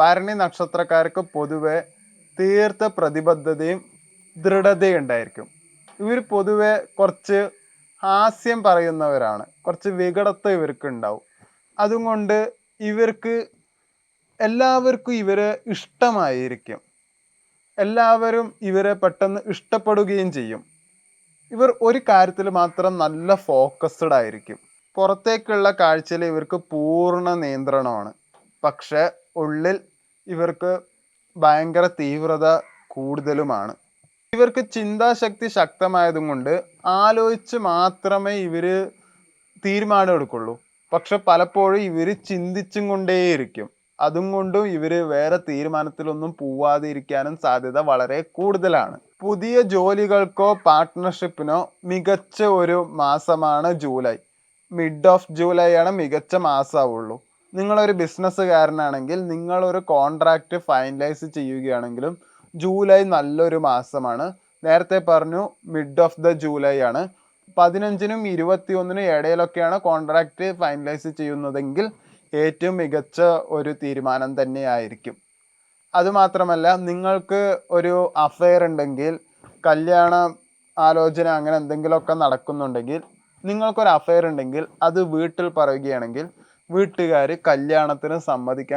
ഭരണി നക്ഷത്രക്കാർക്ക് പൊതുവെ തീർത്ത പ്രതിബദ്ധതയും ദൃഢതയും ഉണ്ടായിരിക്കും. ഇവർ പൊതുവെ കുറച്ച് ഹാസ്യം പറയുന്നവരാണ്. കുറച്ച് വികടത്വം ഇവർക്ക് ഉണ്ടാവും അതുകൊണ്ട് ഇവർക്ക് എല്ലാവർക്കും ഇവരെ ഇഷ്ടമായിരിക്കും. എല്ലാവരും ഇവരെ പെട്ടെന്ന് ഇഷ്ടപ്പെടുകയും ചെയ്യും. ഇവർ ഒരു കാര്യത്തിൽ മാത്രം നല്ല ഫോക്കസ്ഡ് ആയിരിക്കും. പുറത്തേക്കുള്ള കാഴ്ചയിൽ ഇവർക്ക് പൂർണ നിയന്ത്രണമാണ്. പക്ഷെ ഉള്ളിൽ ഇവർക്ക് ഭയങ്കര തീവ്രത കൂടുതലുമാണ്. ഇവർക്ക് ചിന്താശക്തി ശക്തമായതും കൊണ്ട് ആലോചിച്ച് മാത്രമേ ഇവർ തീരുമാനം എടുക്കുള്ളൂ. പക്ഷെ പലപ്പോഴും ഇവർ ചിന്തിച്ചും കൊണ്ടേയിരിക്കും. അതും കൊണ്ടും ഇവർ വേറെ തീരുമാനത്തിലൊന്നും പോവാതെ ഇരിക്കാനും സാധ്യത വളരെ കൂടുതലാണ്. പുതിയ ജോലികൾക്കോ പാർട്ട്ണർഷിപ്പിനോ മികച്ച ഒരു മാസമാണ് ജൂലൈ. മിഡ് ഓഫ് ജൂലൈ ആണ് മികച്ച മാസമാവുള്ളൂ നിങ്ങളൊരു ബിസിനസ്സുകാരനാണെങ്കിൽ നിങ്ങളൊരു കോൺട്രാക്റ്റ് ഫൈനലൈസ് ചെയ്യുകയാണെങ്കിലും ജൂലൈ നല്ലൊരു മാസമാണ്. നേരത്തെ പറഞ്ഞു മിഡ് ഓഫ് ദ ജൂലൈ ആണ് പതിനഞ്ചിനും ഇരുപത്തിയൊന്നിനും ഇടയിലൊക്കെയാണ് കോൺട്രാക്റ്റ് ഫൈനലൈസ് ചെയ്യുന്നതെങ്കിൽ ഏറ്റവും മികച്ച ഒരു തീരുമാനം തന്നെയായിരിക്കും. അതുമാത്രമല്ല നിങ്ങൾക്ക് ഒരു അഫയർ ഉണ്ടെങ്കിൽ കല്യാണ ആലോചന അങ്ങനെ എന്തെങ്കിലുമൊക്കെ നടക്കുന്നുണ്ടെങ്കിൽ നിങ്ങൾക്കൊരു അഫയർ ഉണ്ടെങ്കിൽ അത് വീട്ടിൽ പറയുകയാണെങ്കിൽ വീട്ടുകാർ കല്യാണത്തിന് സമ്മതിക്കാൻ